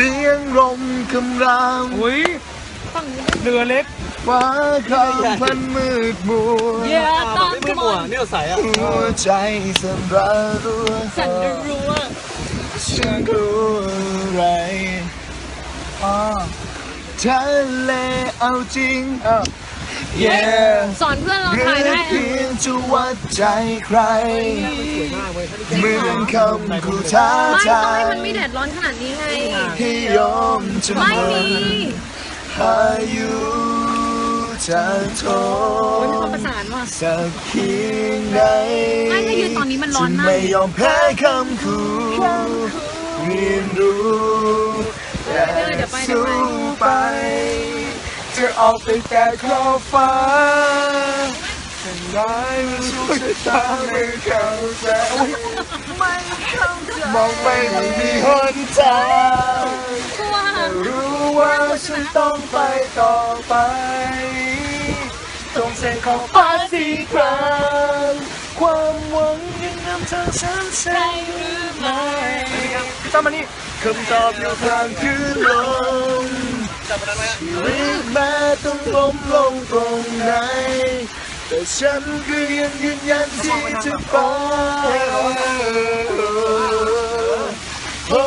สียงลมคำรามอุ้ยเรือเล็กฟ้าคำพันมืดมัวเย้ต้องไม่ come หมว on นี่เราใส่อะหัวใจสั่นระรัวสั่นรัวฉันกลัวอะไรอ๋อทะเลเอาจริง yeah สอนเพื่อนเราหรืถ่ายอได้เพียงจะวัดใจใคร เหมือนคำคู่ท้าไม่ทาต้องให้ยมันไม่แดดร้อนขนาดนี้ไง ให้ยอมจะไม่เหมืมีอนพายุจะโทโอ้ยมีคนนประสานว่ะ สักเพียงใดไม่ถ้ายืนตอนนี้มันร้อนมาก จะไม่ยอมแพ้คำคู่เรียนรู้แต่เดี๋ยวไปเดี๋ยวสู้ไปไปจะ ออกไปแต่ขอบฟ้าฉันได้มันสู้ชะตาไม่เข้าใจไม่เข้าใจมองไปไม่มีหนทางกลัวรู้ว่าฉันต้องไปต่อไปตรงเส้นขอบฟ้าที่ครามความหวังยังนำทางฉันใช่หรือไม่ตั้มมานี่คำตอบอยู่กลางคืนลม ชีวิตแม้ต้องล้มลงตรงไหน แต่ฉันก็ยังยืนยันที่จะไปโอ้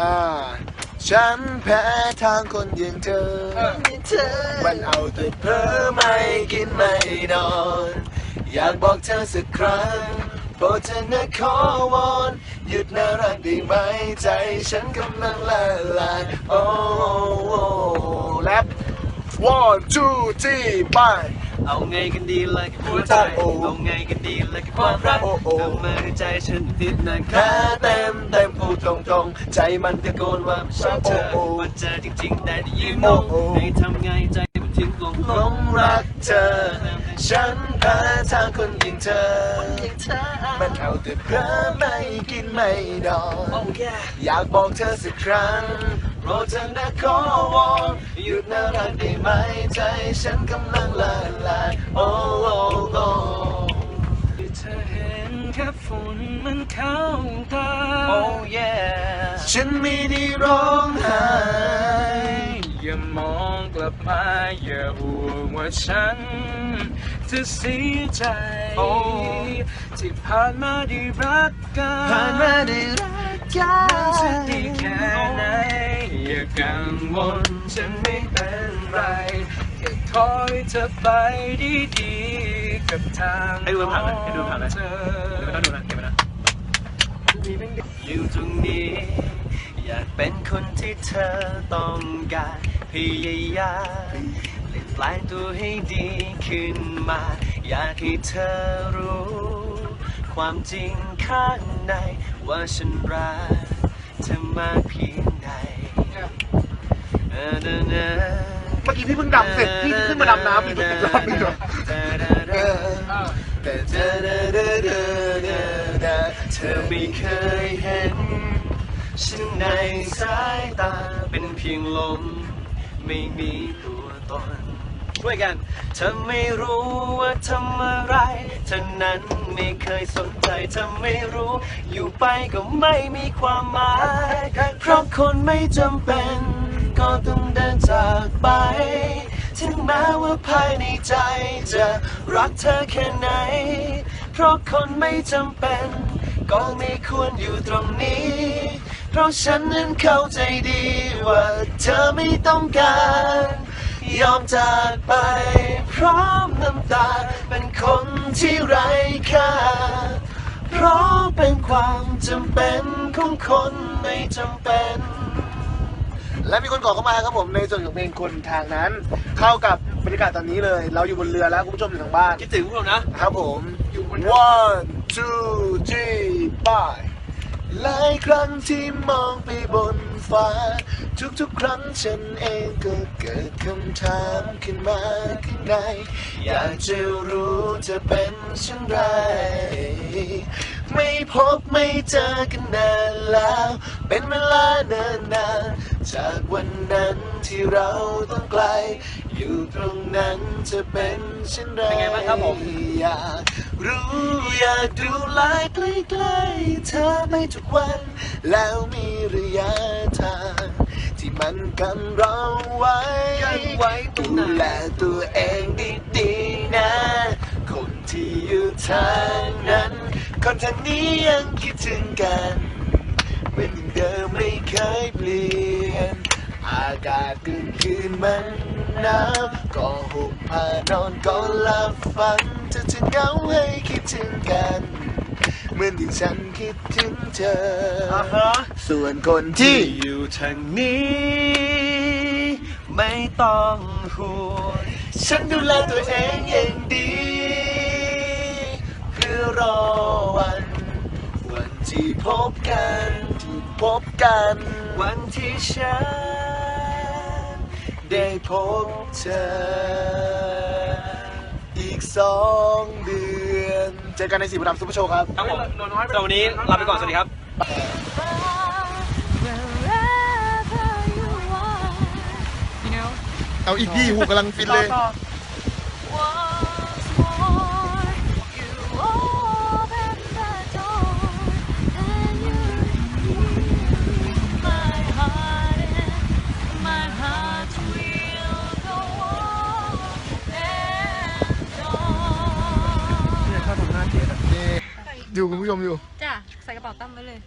อ่าฉันแพ้ทางคนอย่างเธอ มันเอาแต่เพ้อไม่กินไม่นอน อยากบอกเธอสักครั้งโปรดเธอนะขอวอนหยุดน่ารักได้ไหมใจฉันกำลังละลายโอ้โอ้แรป one two three ไปเอาไงกันดีเลยกับหัวใจโอ้โอ้เอาไงกันดีเลยกับความรักโอ้โอ้ทำไมใจฉันติดนะคแค่รับเต็มเต็มพูดตรงตรงๆ ใจมันตะโกนว่าชอบเธอโอ้ว่าเจอจริงๆแต่ได้ยินงโอ้งโอ้ให้ทำไงใจ มันถึงลงหลงรักเธอ ฉันแพ้ทางคนอย่างเธอ มันเอาแต่เพ้อไม่กินไม่นอนอยากบอกเธอสักครั้งโปรดเธอนะขอวอนหยุดน่ารักได้ไหมใจฉันกำลังละลายโอ้โอ้โอ้เธอเห็นแค่ฝุ่นมันเข้าตา Oh yeah ฉันไม่ได้ร้องไห้ อย่ามองกลับมาอย่าห่วงว่าฉันจะเสียใจโอ้ที่ผ่านมาได้รักกันผ่านมาได้รักกันจะดีแค่ไหนอย่ากังวลฉันไม่เป็นไรแค่คอยเธอไปดีๆกับทางให้ดูผ่านไหมให้ดูผ่านไหมเธอเดี๋ยวไม่ต้องดูนะเก็บไว้นะอยู่ตรงนี้อยาก เป็นคนที่เธอต้องการพยายามเปลี่ยนแปลงตัวให้ดีขึ้นมา อยากให้เธอรู้ ความจริงข้างในว่าฉันรักเธอมากเพียงใดเออเนอเนอเมื่อกี้พี่เพิ่งดำเสร็จพี่ขึ้นมาดำน้ำอีกรอบนึงเหรอแต่เธอเธอเธอเธอเธอเธอเธอไม่เคยเห็น ฉันในสายตาเป็นเพียงลม ไม่มีตัวตนช่วยกัน เธอไม่รู้ว่าทำอะไร เธอนั้นไม่เคยสนใจ เธอไม่รู้ อยู่ไปก็ไม่มีความหมาย เพราะคนไม่จำเป็น ก็ต้องเดินจากไป ถึงแม้ว่าภายในใจ จะรักเธอแค่ไหน เพราะคนไม่จำเป็น ก็ไม่ควรอยู่ตรงนี้ เพราะฉันนั้นเข้าใจดีว่าเธอไม่ต้องการ ยอมจากไป พร้อมน้ำตา เป็นคนที่ไร้ค่า เพราะเป็นความจำเป็นของคนไม่จำเป็น และมีคนขอเข้ามาครับผมในส่วนของเพลงคนทางนั้น เข้ากับบรรยากาศตอนนี้เลย เราอยู่บนเรือแล้วคุณผู้ชมอยู่ทางบ้าน คิดถึงพวกเรานะ ครับผม one two three bye หลายครั้งที่มองไปบนฟ้า ทุกๆ ครั้งฉันเองก็เกิดคำถามขึ้นมาข้างในอยากจะรู้จะเป็นเช่นไร ไม่พบไม่เจอกันนานแล้ว เป็นเวลาเนิ่นนานจากวันนั้นที่เราต้องไกล อยู่ตรงนั้นจะเป็นเช่นไรเป็นไงบ้างครับผมอยาก รู้อยากดูแลใกล้ๆเธอไปทุกวัน แล้วมีระยะทาง ที่มันกันเราไว้ยังไว้ดูแลตัวเองดีๆนะ คนที่อยู่ทางนั้น คนทางนี้ยังคิดถึงกันเหมือนเดิมไม่เคยเปลี่ยน อากาศกลางคืนมันหนาวก็หุบผ้านอนก็หลับฝัน เหงาให้คิดถึงกัน เหมือนที่ฉันคิดถึงเธออส่วนคนที่อยู่ทางนี้ ไม่ต้องห่วงฉันดูแลตัวเองอย่างดี เพื่อรอวัน วันที่พบกันที่พบกัน วันที่ฉัน ได้พบเธออี กสองเดือน เจอกันในสีบุรีรัมย์ซุปเปอร์โชว์ครับ ครับผมสำหรับวันนี้ลาไปก่อน สวัสดีครับ Wherever you are you know เอาอีกดีหูกำลังฟินเลย once อยู่คุณผู้ชมอยู่ จ้ะใส่กระเป๋าตั้งไว้เลย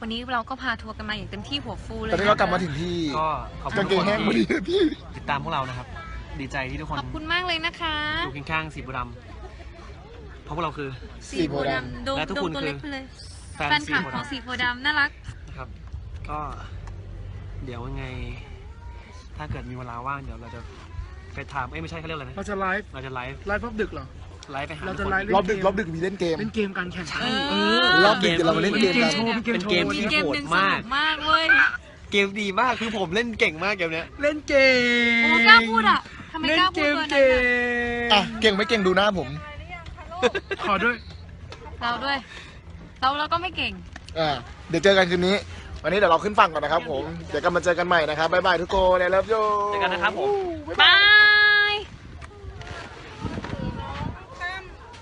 วันนี้เราก็พาทัวร์กันมาอย่างเต็มที่หัวฟูเลยตอนนี้เรากลับมาถึงที่ก็ขอบคุกาณงทุเกกงคนแห้งพอดีที่พี่ ติดตามพวกเรานะครับ ดีใจที่ทุกคนขอบคุณมากเลยนะคะอยู่เคียงข้างสีบุรีรัมย์เพราะพวกเราคือ สีโพธิ์ดำดมและทุกดคมนตัวคือเล็กไปเลยแฟนแฟนสีคลับบุรีขอรังมย์ สีโพธิ์ดำน่ารัก นะครับ ก็เดี๋ยวยังไง ถ้าเกิดมีเวลาว่างเดี๋ยวเราจะเฟซไทม์เอ้ยไม่ใช่เขาเรียกอะไรนะ เราจะไลฟ์เราจะไลฟ์ไลฟ์รอบดึกเหรอ ไลฟ์ไปหาเราทุจะกคนไลฟ์ รอบดึกรอบดึกมีเล่นเกมเล่นเกมการแข่งขันเออ รอบดึกเดี๋ยวเรามาเล่นเกมกันโชว์เป็นเกมเป็นโชว์เกมวันที่นี้เกมโหหดนึ่งสมานุกกมากเว้ยเกมดีมากคือผมเล่นเก่งมากเกมเนี้ย เล่นเกมโอ้กล้าพูดอะทำไมเล่กนล้าเกพูดมเบอร์เกนั้นอะมอะเก่งไม่เก่งดูหน้าผมขอด้วย เราด้วย เราเราก็ไม่เก่ง อ่าเดี๋ยวเจอกันคืนนี้ วันนี้เดี๋ยวเราขึ้นฝั่งก่อนนะครับผม เดี๋ยวกันมาเจอกันใหม่นะครับบ๊ายบายทุกคนเลิฟโยเจอกันนะครับผม บาย